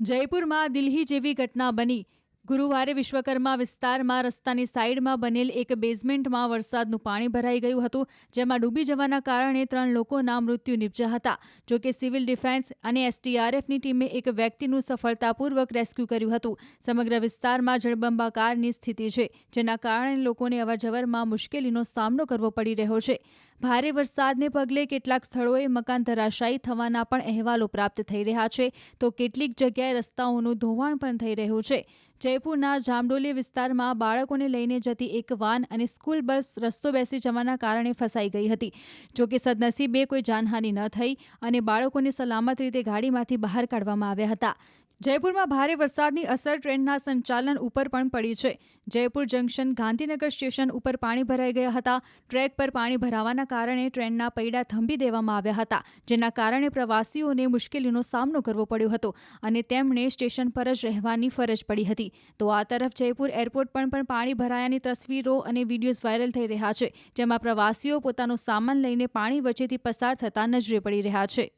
જયપુરમાં દિલ્હી જેવી ઘટના બની. ગુરુવારે વિશ્વકર્મા વિસ્તારમાં રસ્તાની સાઈડમાં બનેલ એક બેઝમેન્ટમાં વરસાદનું પાણી ભરાઈ ગયું હતું, જેમાં ડૂબી જવાના કારણે ત્રણ લોકોના મૃત્યુ નિપજ્યા હતા. જો કે સિવિલ ડિફેન્સ અને એસટીઆરએફની ટીમે એક વ્યક્તિનું સફળતાપૂર્વક રેસ્ક્યુ કર્યું હતું. સમગ્ર વિસ્તારમાં જળબંબાકારની સ્થિતિ છે, જેના કારણે લોકોને અવરજવરમાં મુશ્કેલીનો સામનો કરવો પડી રહ્યો છે. ભારે વરસાદને પગલે કેટલાક સ્થળોએ મકાન ધરાશાયી થવાના પણ અહેવાલો પ્રાપ્ત થઈ રહ્યા છે. તો કેટલીક જગ્યાએ રસ્તાઓનું ધોવાણ પણ થઈ રહ્યું છે. જયપુરના જામડોલી વિસ્તારમાં બાળકોને લઈને જતી એક વાન અને સ્કૂલ બસ રસ્તો બેસી જવાના કારણે ફસાઈ ગઈ હતી. જોકે સદનસીબે કોઈ જાનહાનિ ન થઈ અને બાળકોને સલામત રીતે ગાડીમાંથી બહાર કાઢવામાં આવ્યા હતા. જયપુરમાં ભારે વરસાદની અસર ટ્રેનના સંચાલન ઉપર પણ પડી છે. જયપુર જંકશન ગાંધીનગર સ્ટેશન ઉપર પાણી ભરાઈ ગયા હતા. ટ્રેક પર પાણી ભરાવાના કારણે ટ્રેનના પૈડા થંભી દેવામાં આવ્યા હતા, જેના કારણે પ્રવાસીઓને મુશ્કેલીનો સામનો કરવો પડ્યો હતો અને તેમણે સ્ટેશન પર જ રહેવાની ફરજ પડી હતી. તો આ તરફ જયપુર એરપોર્ટ પર પણ પાણી ભરાયાની તસવીરો અને વિડીયોઝ વાયરલ થઈ રહ્યા છે, જેમાં પ્રવાસીઓ પોતાનો સામાન લઈને પાણી વચ્ચેથી પસાર થતા નજરે પડી રહ્યા છે.